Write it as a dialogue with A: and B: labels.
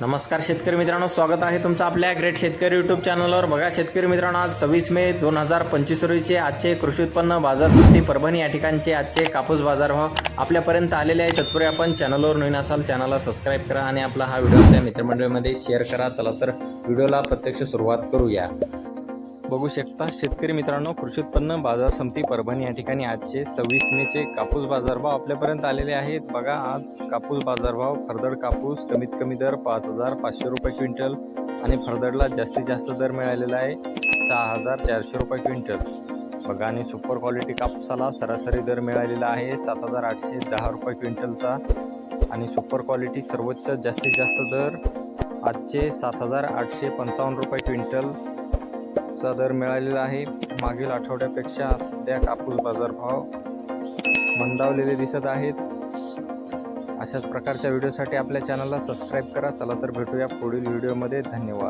A: नमस्कार शेतकरी मित्रांनो स्वागत आहे तुमचं आपल्या ग्रेट शेतकरी यूट्यूब चॅनलवर बघा शेतकरी मित्रांनो आज सव्वीस मे दोन हजार पंचवीस रोजीचे आजचे कृषी उत्पन्न बाजार समिती परभणी या ठिकाणचे आजचे कापूस बाजारभाव आपल्यापर्यंत आलेले आहे. तत्पूर्वी आपण चॅनलवर नवीन असाल चॅनलला सबस्क्राईब करा आणि आपला हा व्हिडिओ आपल्या मित्रमंडळीमध्ये शेअर करा. चला तर व्हिडिओला प्रत्यक्ष सुरुवात करूया. बघू शकता शेतकरी मित्रांनो कृषी उत्पन्न बाजार समिती परभणी या ठिकाणी आजचे सव्वीस मेचे कापूस बाजारभाव आपल्यापर्यंत आलेले आहेत. बघा आज कापूस बाजारभाव फरदड कापूस कमीत कमी दर पाच हजार पाचशे रुपये क्विंटल आणि फरदडला जास्तीत जास्त दर मिळालेला आहे सहा हजार चारशे रुपये क्विंटल. बघा आणि सुपर क्वालिटी कापसाला सरासरी दर मिळालेला आहे सात हजार आठशे दहा रुपये क्विंटलचा आणि सुपर क्वालिटी सर्वोच्च जास्तीत जास्त दर आजचे सात हजार आठशे पंचावन्न रुपये क्विंटल. चा दर मिळालेला आहे. मागील आठवड्यापेक्षा सध्या कापूस बाजारभाव मंदावलेले दिसत आहेत. अशाच प्रकारच्या व्हिडिओसाठी आपल्या चॅनलला सबस्क्राईब करा. चला तर भेटूया पुढील व्हिडिओमध्ये धन्यवाद.